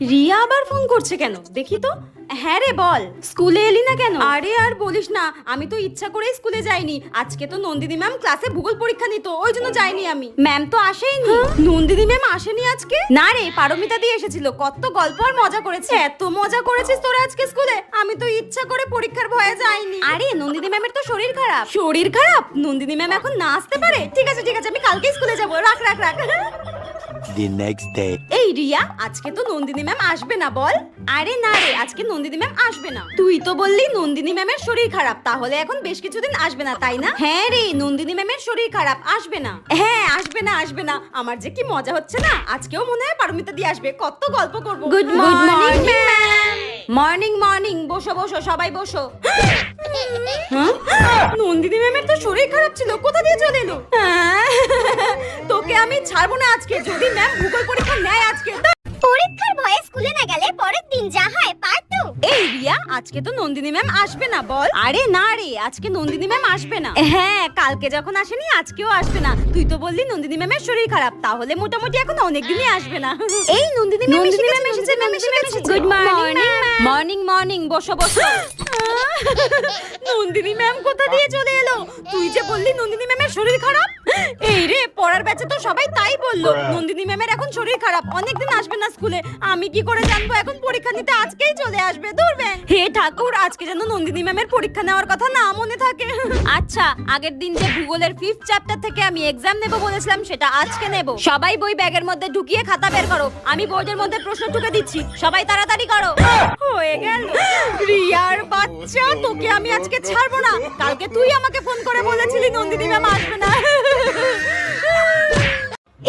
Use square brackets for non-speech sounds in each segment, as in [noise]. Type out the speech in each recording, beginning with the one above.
রিয়া আবার ফোন করছে কেন? দেখি তো। হ্যাঁ রে বল। স্কুলে এলি না কেন? আরে আর বলিস না আমি তো ইচ্ছা করেই স্কুলে যাইনি। আজকে তো নন্দিনী ম্যাম ক্লাসে ভূগোল পরীক্ষা নিত ওই জন্য যাইনি আমি। ম্যাম তো আসেইনি নন্দিনী ম্যাম আসেনি আজকে? না রে পারমিতা দিয়ে এসেছিল কত গল্প আর মজা করেছে। এত মজা করেছিস তোরা আজকে স্কুলে? আমি তো ইচ্ছা করে পরীক্ষার ভয়ে যাইনি। আরে নন্দিনী ম্যামের তো শরীর খারাপ। শরীর খারাপ? নন্দিনী ম্যাম এখন না আসতে পারে? ঠিক আছে ঠিক আছে আমি কালকে স্কুলে যাব। রাখ রাখ রাখ। The next day. এই রিয়া আজকে তো নন্দিনী ম্যাম আসবে না বল। আরে না রে আজকে নন্দিনী ম্যাম আসবে না। তুই তো বললি নন্দিনী ম্যামের শরীর খারাপ তাহলে এখন বেশ কিছুদিন আসবে না তাই না? হ্যাঁ রে নন্দিনী ম্যামের শরীর খারাপ আসবে না। হ্যাঁ আসবে না আসবে না। আমার যে কি মজা হচ্ছে না? আজকেও মনে হয় পারমিতা দিয়ে আসবে কত গল্প করব। Good morning ma'am morning morning বসো বসো সবাই বসো। [laughs] হ্যাঁ? নন্দিনী ম্যামের তো শরীর খারাপ ছিল কোথা দিয়ে চলে এলো? হ্যাঁ, আমি ছাড়বো না আজকে। যদি ম্যাম ভূগোল পরীক্ষা নেয় আজকে। পরীক্ষার ভয়ে স্কুলে না গেলে পরের দিন যা হয় পার্ট টু এই রিয়া আজকে তো নন্দিনী ম্যাম আসবে না বল। আরে না রে আজকে নন্দিনী ম্যাম আসবে না। হ্যাঁ কালকে যখন আসেনি আজকেও আসবে না। তুই তো বললি নন্দিনী ম্যামের শরীর খারাপ তাহলে মোটামুটি এখন অনেক দিনই আসবে না। এই নন্দিনী ম্যাম নন্দিনী ম্যাম এসেছে ম্যাম এসেছে। গুড মর্নিং মর্নিং মর্নিং বসো বসো। [laughs] নন্দিনী ম্যাম কোথা দিয়ে চলে এলো? তুই যে বললি নন্দিনী ম্যামের শরীর খারাপ এই রে পড়ার ব্যাচে তো সবাই তাই বলল। নন্দিনী ম্যামের এখন শরীর খারাপ অনেকদিন আসবে না স্কুলে। আমি কি করে জানব এখন পরীক্ষা নিতে আজকেই চলে আসবে ধরবেন হে ঠাকুর আজকে যেন নন্দিনী ম্যামের পরীক্ষা নেওয়ার কথা না মনে থাকে। আচ্ছা আগের দিন যে ভূগোলের ফিফথ চ্যাপ্টার থেকে আমি এক্সাম নেব বলেছিলাম সেটা আজকে নেব। সবাই বই ব্যাগের মধ্যে ঢুকিয়ে খাতা বের করো। আমি বোর্ডের মধ্যে প্রশ্ন ঢুকে দিচ্ছি সবাই তাড়াতাড়ি করো। হয়ে গেল। রিয়ার বাচ্চা তোকে আমি আজকে ছাড়বো না। কালকে তুই আমাকে ফোন করে বলেছিলি নন্দিনী ম্যাম আসবে না।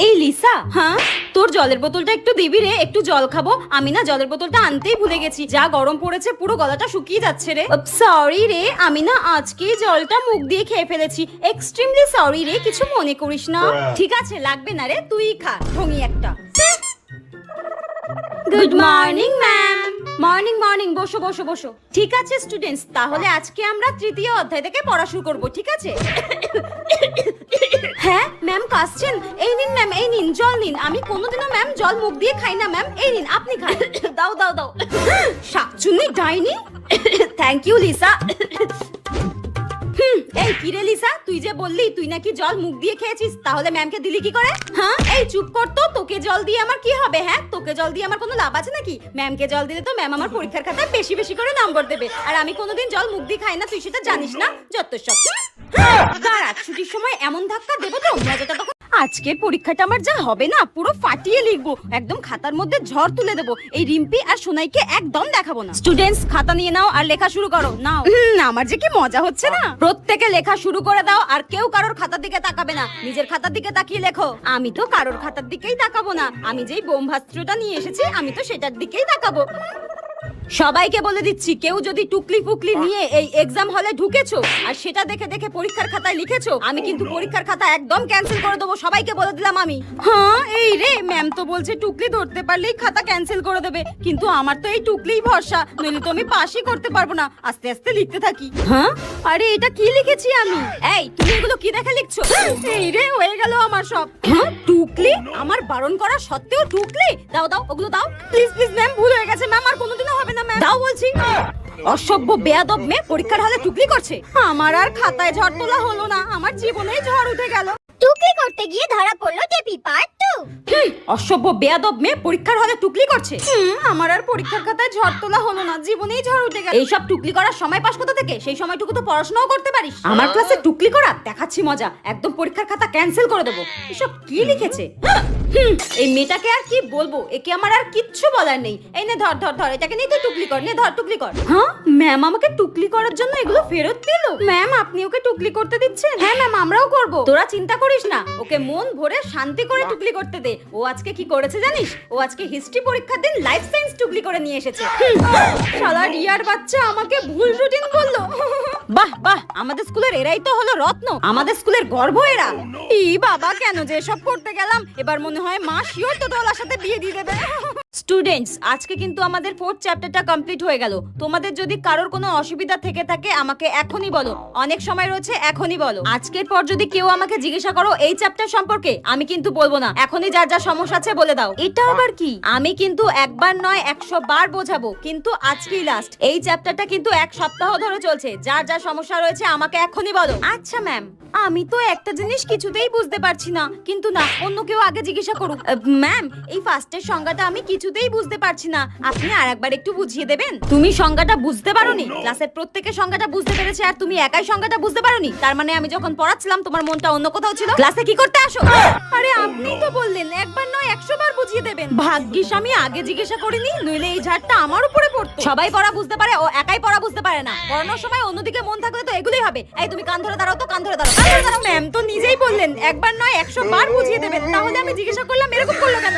এই লিসা। হ্যাঁ? তোর জলের বোতলটা একটু দিবি রে একটু জল খাব। আমি না জলের বোতলটা আনতেই ভুলে গেছি। যা গরম পড়েছে পুরো গলাটা শুকিয়ে যাচ্ছে রে। সরি রে। আমি না আজকেই জলটা মুখ দিয়ে খেয়ে ফেলেছি। এক্সট্রিমলি সরি রে কিছু মনে করিস না। ঠিক আছে লাগবে না রে তুই খা ঠঙি একটা। Good morning ma'am morning morning বসো বসো বসো। ঠিক আছে স্টুডেন্টস তাহলে আজকে আমরা তৃতীয় অধ্যায় থেকে পড়া শুরু করব ঠিক আছে? হ্যাঁ ম্যাম কাশছেন? এই নিন ম্যাম এই নিন জল নিন। আমি কোনোদিনও ম্যাম জল মুখ দিয়ে খাই না ম্যাম এই নিন আপনি খান। [coughs] দাও দাও দাও। শাকচুন্নি ডাইনি? থ্যাংক ইউ লিসা হুম, এই কি রে লিসা তুই যে বললি তুই নাকি জল মুখ দিয়ে খেয়েছিস তাহলে ম্যামকে দিলি কি করে? হ্যাঁ এই চুপ কর তো তোকে জল দিয়ে আমার কি হবে হ্যাঁ? তোকে জল দিয়ে আমার কোনো লাভ আছে নাকি? ম্যামকে জল দিলে তো ম্যাম আমার পরীক্ষার খাতায় বেশি বেশি করে নম্বর দেবে। আর আমি কোনোদিন জল মুখ দিয়ে খাই না তুই সেটা জানিস না? যত সব। দাঁড়া ছুটির সময় এমন ধাক্কা দেবো তো? মজাটা তখন আজকের পরীক্ষাটা আমার যা হবে না পুরো ফাটিয়ে লিখব। একদম খাতার মধ্যে ঝড় তুলে দেবো। এই রিম্পি আর সোনাইকে একদম দেখাবো না। স্টুডেন্টস খাতা নিয়ে নাও আর লেখা শুরু করো। নাও। হুম, আমার যে কি মজা হচ্ছে না? প্রত্যেকে লেখা শুরু করে দাও আর কেউ কারোর খাতার দিকে তাকাবে না। নিজের খাতার দিকে তাকিয়ে লেখো। আমি তো কারোর খাতার দিকেই তাকাবো না। আমি যেই বোমভাস্ত্রটা নিয়ে এসেছি আমি তো সেটার দিকেই তাকাবো। সবাইকে বলে দিচ্ছি, কেউ যদি টুকলি ফুকলি নিয়ে এই এক্সাম হলে ঢুকেছো আর সেটা দেখে দেখে পরীক্ষার খাতায় লিখেছো, আমি কিন্তু পরীক্ষার খাতা একদম ক্যান্সেল করে দেবো, সবাইকে বলে দিলাম আমি। হ্যাঁ এই রে ম্যাম তো বলছে টুকলি ধরতে পারলেই খাতা ক্যান্সেল করে দেবে, কিন্তু আমার তো এই টুকলিই ভরসা, নইলে তো আমি পাশই করতে পারব না, আস্তে আস্তে লিখতে থাকি। হ্যাঁ? আরে, এটা কি লিখেছি আমি? এই, তুমি এগুলো কি দেখে লিখছো? এই রে, হয়ে গেল আমার সব। হ্যাঁ টুকলি? আমার বারণ করা সত্ত্বেও টুকলি? দাও দাও, ওগুলো দাও। প্লিজ প্লিজ ম্যাম ভুল হয়ে গেছে। অসভ্য বেয়াদব মেয়ে পরীক্ষার হলে টুকলি করছে। আমার আর খাতায় ঝড় তোলা হলো না আমার জীবনেই ঝড় উঠে গেল। টুকলি করতে গিয়ে ধরা পড়ল টেপি পার্ট টু অসভ্য বেয়াদব মেয়ে পরীক্ষার হলে টুকলি করছে? আমার আর পরীক্ষার খাতায় ঝড় তোলা হলো না জীবনেই ঝড় উঠে গেল। এইসব টুকলি করার সময় পাস কোথা থেকে? সেই সময়টুকু তো পড়াশোনাও করতে পারিস। আমার ক্লাসে টুকলি করা? দেখাচ্ছি মজা। একদম পরীক্ষার খাতা ক্যান্সেল করে দেবো। এসব কি লিখেছে? হুম, এই মেয়েটাকে আর কি বলব? একে আমার আর কিচ্ছু বলার নেই। এই নে ধর ধর ধর এটাকে নিয়ে তুই টুকলি কর নে ধর টুকলি কর। হ্যাঁ? ম্যাম আমাকে টুকলি করার জন্য এগুলো ফেরত দিল? ম্যাম আপনি ওকে টুকলি করতে দিচ্ছেন? হ্যাঁ ম্যাম আমরাও করব। তোরা চিন্তা করিস না। ওকে মন ভরে শান্তি করে টুকলি করতে দে। ও আজকে কি করেছে জানিস? ও আজকে হিস্ট্রি পরীক্ষার দিন লাইফ সায়েন্স টুকলি করে নিয়ে এসেছে। শালা রিয়ার বাচ্চা আমাকে ভুল রুটিন বলল। বাহ বাহ আমাদের স্কুলের এরাই তো হলো রত্ন। আমাদের স্কুলের গর্ব এরা। ই বাবা কেন যে সব করতে গেলাম? এবার মনে হয় মা শিওর তো দল সাথে বিয়ে দিয়ে দেবে। স্টুডেন্টস আজকে কিন্তু আমাদের ফোর্থ চ্যাপ্টারটা কমপ্লিট হয়ে গেল। তোমাদের যদি কারোর কোনো অসুবিধা থেকে থাকে আমাকে এখনই বলো। অনেক সময় রয়েছে এখনই বলো। আজকের পর যদি কেউ আমাকে জিজ্ঞাসা করো এই চ্যাপ্টার সম্পর্কে আমি কিন্তু বলব না। এখনই যার যা সমস্যা আছে বলে দাও। এটা আবার কি? আমি কিন্তু একবার নয় একশো বার বোঝাবো কিন্তু আজকেই লাস্ট এই চ্যাপ্টারটা কিন্তু এক সপ্তাহ ধরে চলছে। যার যা সমস্যা রয়েছে আমাকে এখনই বলো। আচ্ছা ম্যাম আমি তো একটা জিনিস কিছুতেই বুঝতে পারছি না। কিন্তু না অন্য কেউ আগে জিজ্ঞাসা করুক। ম্যাম এই ফার্স্টের সংজ্ঞাটা আমি কিছুতেই বুঝতে পারছি না। আপনি আরেকবার একটু বুঝিয়ে দেবেন? তুমি সংজ্ঞাটা বুঝতে পারোনি? ক্লাসের প্রত্যেকের সংজ্ঞাটা বুঝতে পেরেছে আর তুমি একাই সংজ্ঞাটা বুঝতে পারোনি? তার মানে আমি যখন পড়াচ্ছিলাম তোমার মনটা অন্য কোথাও ছিল? ক্লাসে কি করতে আসো? আরে আপনিই তো বললেন একবার নয় একশো বার বুঝিয়ে দেবেন। ভাগ্যিস আমি আগে জিজ্ঞাসা করিনি নইলে এই ঝাড়টা আমার উপরে পড়তো। সবাই পড়া বুঝতে পারে ও একাই পড়া বুঝতে পারে না। পড়ানোর সময় অন্যদিকে মন থাকলে তো এগুলোই হবে। এই তুমি কান ধরে দাঁড়াও তো কান ধরে দাঁড়াও। কান ধরে দাঁড়াও। ম্যাম তো নিজেই বললেন একবার নয় একশো বার বুঝিয়ে দেবেন। তাহলে আমি জিজ্ঞাসা করলাম এরকম করল কেন?